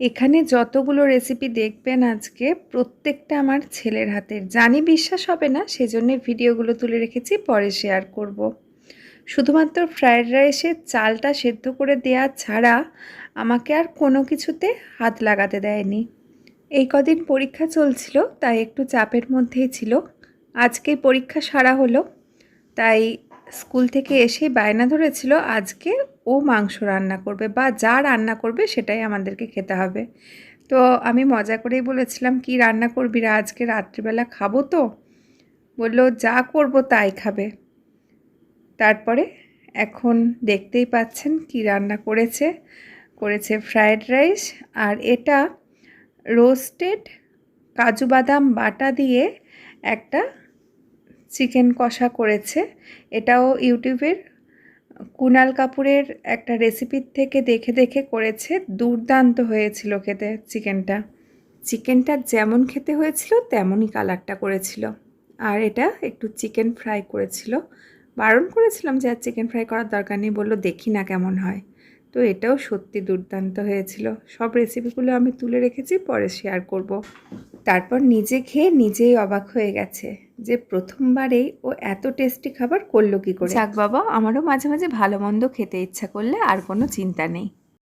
এখানে যতগুলো রেসিপি দেখবেন আজকে, প্রত্যেকটা আমার ছেলের হাতের। জানি বিশ্বাস হবে না সেজন্য ভিডিওগুলো তুলে রেখেছি, পরে শেয়ার করব। শুধুমাত্র ফ্রায়েড রাইসের চালটা সেদ্ধ করে দেওয়া ছাড়া আমাকে আর কোনো কিছুতে হাত লাগাতে দেয়নি। এই কদিন পরীক্ষা চলছিল, তাই একটু চাপের মধ্যেই ছিল। আজকেই পরীক্ষা সারা হলো, তাই স্কুল থেকে এসেই বায়না ধরেছিল, আজকে ও মাংস রান্না করবে বা যা রান্না করবে সেটাই আমাদেরকে খেতে হবে। তো আমি মজা করেই বলেছিলাম, কি রান্না করবি রা? আজকে রাত্রিবেলা খাব তো। বলল, যা করব তাই খাবে। তারপরে এখন দেখতেই পাচ্ছেন কি রান্না করেছে। করেছে ফ্রায়েড রাইস আর এটা রোস্টেড কাজু বাদাম বাটা দিয়ে একটা চিকেন কষা করেছে। এটাও ইউটিউবের। কুনাল কাপুরের একটা রেসিপির থেকে দেখে দেখে করেছে। দুর্দান্ত হয়েছিল খেতে চিকেনটা। চিকেনটা যেমন খেতে হয়েছিল, তেমনই কালারটা করেছিল। আর এটা একটু চিকেন ফ্রাই করেছিল। বারণ করেছিলাম যে আর চিকেন ফ্রাই করার দরকার নেই, বলল দেখি না কেমন হয়। তো এটাও সত্যি দুর্দান্ত হয়েছিল। সব রেসিপিগুলো আমি তুলে রেখেছি, পরে শেয়ার করব। তারপর নিজে খেয়ে নিজেই অবাক হয়ে গেছে। যে প্রথমবারেই ও এত টেস্টি খাবার করল কি করে? যাক বাবা, আমারও মাঝে মাঝে ভালো মন্দ খেতে ইচ্ছা করলে আর কোনো চিন্তা নেই।